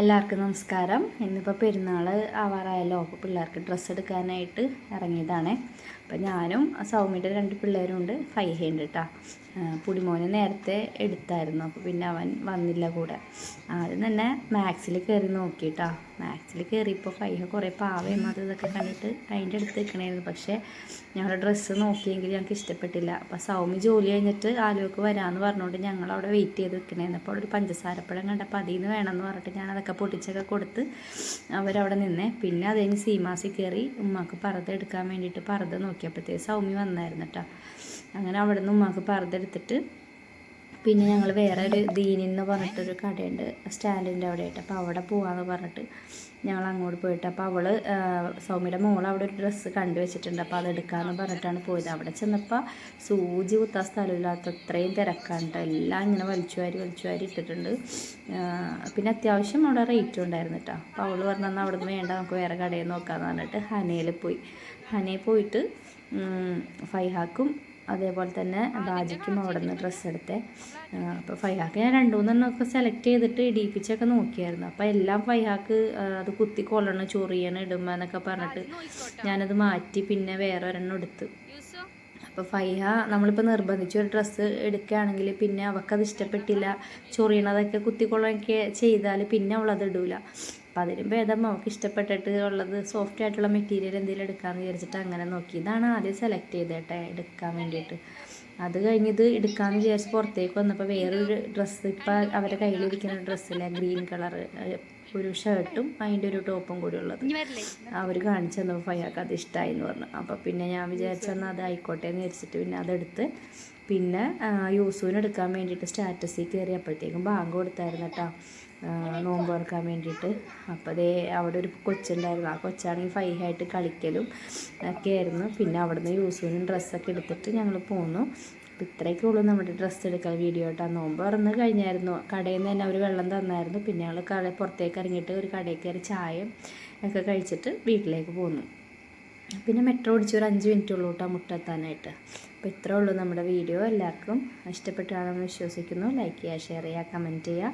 എല്ലാവർക്കും നമസ്കാരം. ഇന്നിപ്പോൾ പെരുന്നാൾ ആവാറായല്ലോ. അപ്പോൾ പിള്ളേർക്ക് ഡ്രസ്സ് എടുക്കാനായിട്ട് ഇറങ്ങിയതാണ്. അപ്പോൾ ഞാനും സൗമ്യയുടെ രണ്ട് പിള്ളേരും ഉണ്ട് ഫൈവ് ഹൺഡ്രഡ് കേട്ടോ പുടിമോനെ നേരത്തെ എടുത്തായിരുന്നു. അപ്പോൾ പിന്നെ അവൻ വന്നില്ല കൂടെ. ആദ്യം തന്നെ മാക്സിൽ കയറി നോക്കിയിട്ടാ മാക്സിൽ കയറിയപ്പോൾ ഫൈഹ കുറേ പാവയും അത് ഇതൊക്കെ കണ്ടിട്ട് അതിന്റെ അടുത്ത് നിൽക്കണമായിരുന്നു പക്ഷേ ഞങ്ങളുടെ ഡ്രസ്സ് നോക്കിയെങ്കിൽ ഞങ്ങൾക്ക് ഇഷ്ടപ്പെട്ടില്ല. അപ്പോൾ സൗമി ജോലി കഴിഞ്ഞിട്ട് ആലുവക്ക് വരാമെന്ന് പറഞ്ഞുകൊണ്ട് ഞങ്ങൾ അവിടെ വെയിറ്റ് ചെയ്ത് നിൽക്കണമായിരുന്നു അപ്പോൾ അവിടെ ഒരു പഞ്ചസാരപ്പഴം കണ്ടപ്പോൾ അതിൽ നിന്ന് വേണമെന്ന് പറഞ്ഞിട്ട് ഞാൻ അതൊക്കെ പൊട്ടിച്ചൊക്കെ കൊടുത്ത് അവരവിടെ നിന്നേ. പിന്നെ അത് കഴിഞ്ഞ് സീമാസി കയറി ഉമ്മാക്ക് പറത് എടുക്കാൻ വേണ്ടിയിട്ട് പറത് നോക്കിയപ്പോഴത്തേക്ക് സൗമി വന്നായിരുന്നു കേട്ടോ അങ്ങനെ അവിടെ നിന്ന് ഉമ്മാക്ക് പർദ്ദ എടുത്തിട്ട് പിന്നെ ഞങ്ങൾ വേറെ ഒരു ദീനിൽ എന്ന് പറഞ്ഞിട്ടൊരു കടയുണ്ട് സ്റ്റാൻഡിന്റെ അവിടെ ആയിട്ട് അപ്പോൾ അവിടെ പോവാന്ന് പറഞ്ഞിട്ട് ഞങ്ങൾ അങ്ങോട്ട് പോയിട്ട് അപ്പോൾ അവൾ സൗമ്യയുടെ മോൾ അവിടെ ഒരു ഡ്രസ്സ് കണ്ടു വെച്ചിട്ടുണ്ട്. അപ്പോൾ അത് എടുക്കാമെന്ന് പറഞ്ഞിട്ടാണ് പോയത്. അവിടെ ചെന്നപ്പോൾ സൂചി കുത്താൻ സ്ഥലമില്ലാത്ത അത്രയും തിരക്കാണ്ട് എല്ലാം ഇങ്ങനെ വലിച്ചു വാരി വലിച്ചു വാരി ഇട്ടിട്ടുണ്ട്. പിന്നെ അത്യാവശ്യം അവിടെ റേറ്റും ഉണ്ടായിരുന്നു കേട്ടോ. അപ്പോൾ അവൾ പറഞ്ഞാൽ അവിടെ നിന്ന് വേണ്ട നമുക്ക് വേറെ കടയിൽ നോക്കാമെന്ന് പറഞ്ഞിട്ട് ഹനയിൽ പോയി. ഹനയിൽ പോയിട്ട് ഫൈഹാക്കും അതേപോലെ തന്നെ ബാജിക്കും അവിടെ നിന്ന് ഡ്രസ്സ് എടുത്തേ അപ്പോൾ ഫൈഹാക്ക് ഞാൻ രണ്ടു മൂന്നെണ്ണമൊക്കെ സെലക്ട് ചെയ്തിട്ട് ഇടിയിപ്പിച്ചൊക്കെ നോക്കിയായിരുന്നു. അപ്പോൾ എല്ലാം ഫൈഹാക്ക് അത് കുത്തി കൊള്ളണം ചൊറിയണം ഇടുമ്പോൾ എന്നൊക്കെ പറഞ്ഞിട്ട് ഞാനത് മാറ്റി പിന്നെ വേറെ ഒരെണ്ണം എടുത്ത്. അപ്പോൾ ഫൈഹ നമ്മളിപ്പോൾ നിർബന്ധിച്ച് ഒരു ഡ്രസ്സ് എടുക്കുകയാണെങ്കിൽ പിന്നെ അവൾക്കത് ഇഷ്ടപ്പെട്ടില്ല. ചൊറിയണതൊക്കെ കുത്തിക്കൊള്ളൊക്കെ ചെയ്താൽ പിന്നെ അവളത് ഇടൂല. അപ്പം അതിലും ഭേദം അവൾക്ക് ഇഷ്ടപ്പെട്ടിട്ട് ഉള്ളത് സോഫ്റ്റ് ആയിട്ടുള്ള മെറ്റീരിയൽ എന്തെങ്കിലും എടുക്കാമെന്ന് വിചാരിച്ചിട്ട് അങ്ങനെ നോക്കി. ഇതാണ് ആദ്യം സെലക്ട് ചെയ്തേട്ടെ എടുക്കാൻ വേണ്ടിയിട്ട്. അത് കഴിഞ്ഞത് എടുക്കാമെന്ന് വിചാരിച്ച് പുറത്തേക്ക് വന്നപ്പോൾ വേറൊരു ഡ്രസ്സ് ഇപ്പോൾ അവരുടെ കയ്യിലിരിക്കുന്ന ഡ്രസ്സിലെ ഗ്രീൻ കളർ ഒരു ഷർട്ടും അതിന്റെ ഒരു ടോപ്പും കൂടി ഉള്ളത്. അവർ കാണിച്ചു തന്നപ്പോൾ അയാൾക്ക് അത് ഇഷ്ടമായി എന്ന് പറഞ്ഞു. അപ്പോൾ പിന്നെ ഞാൻ വിചാരിച്ചെന്നാൽ അത് ആയിക്കോട്ടെ എന്ന് വിചാരിച്ചിട്ട് പിന്നെ അതെടുത്ത് പിന്നെ യൂസുവിന് എടുക്കാൻ വേണ്ടിയിട്ട് സ്റ്റാറ്റസിൽ കയറി അപ്പോഴത്തേക്കും ബാങ്ക് കൊടുത്തായിരുന്നു കേട്ടോ. നോമ്പ് തുറക്കാൻ വേണ്ടിയിട്ട്. അപ്പോൾ അതേ അവിടെ ഒരു കൊച്ചുണ്ടായിരുന്നു. ആ കൊച്ചാണെങ്കിൽ ഫൈഹായിട്ട് കളിക്കലും ഒക്കെ ആയിരുന്നു. പിന്നെ അവിടുന്ന് യൂസൂനും ഡ്രസ്സൊക്കെ എടുത്തിട്ട് ഞങ്ങൾ പോന്നു. അപ്പോൾ ഇത്രയൊക്കെ ഉള്ളൂ നമ്മുടെ ഡ്രസ്സ് എടുക്കാൻ വീഡിയോ കേട്ടോ. നോമ്പ് തുറന്ന് കഴിഞ്ഞായിരുന്നു. കടയിൽ നിന്ന് തന്നെ അവർ വെള്ളം തന്നായിരുന്നു. പിന്നെ ഞങ്ങൾ കട പുറത്തേക്ക് ഇറങ്ങിയിട്ട് ഒരു കടയിൽ കയറി ചായയും ഒക്കെ കഴിച്ചിട്ട് വീട്ടിലേക്ക് പോന്നു. പിന്നെ മെട്രോ ഓടിച്ച് ഒരു അഞ്ച് മിനിറ്റ് ഉള്ളൂ കേട്ടോ മുട്ടെത്താനായിട്ട് അപ്പോൾ ഇത്രേ ഉള്ളൂ നമ്മുടെ വീഡിയോ എല്ലാവർക്കും ഇഷ്ടപ്പെട്ടാണെന്ന് വിശ്വസിക്കുന്നു. ലൈക്ക് ചെയ്യുക ഷെയർ ചെയ്യുക കമന്റ് ചെയ്യുക.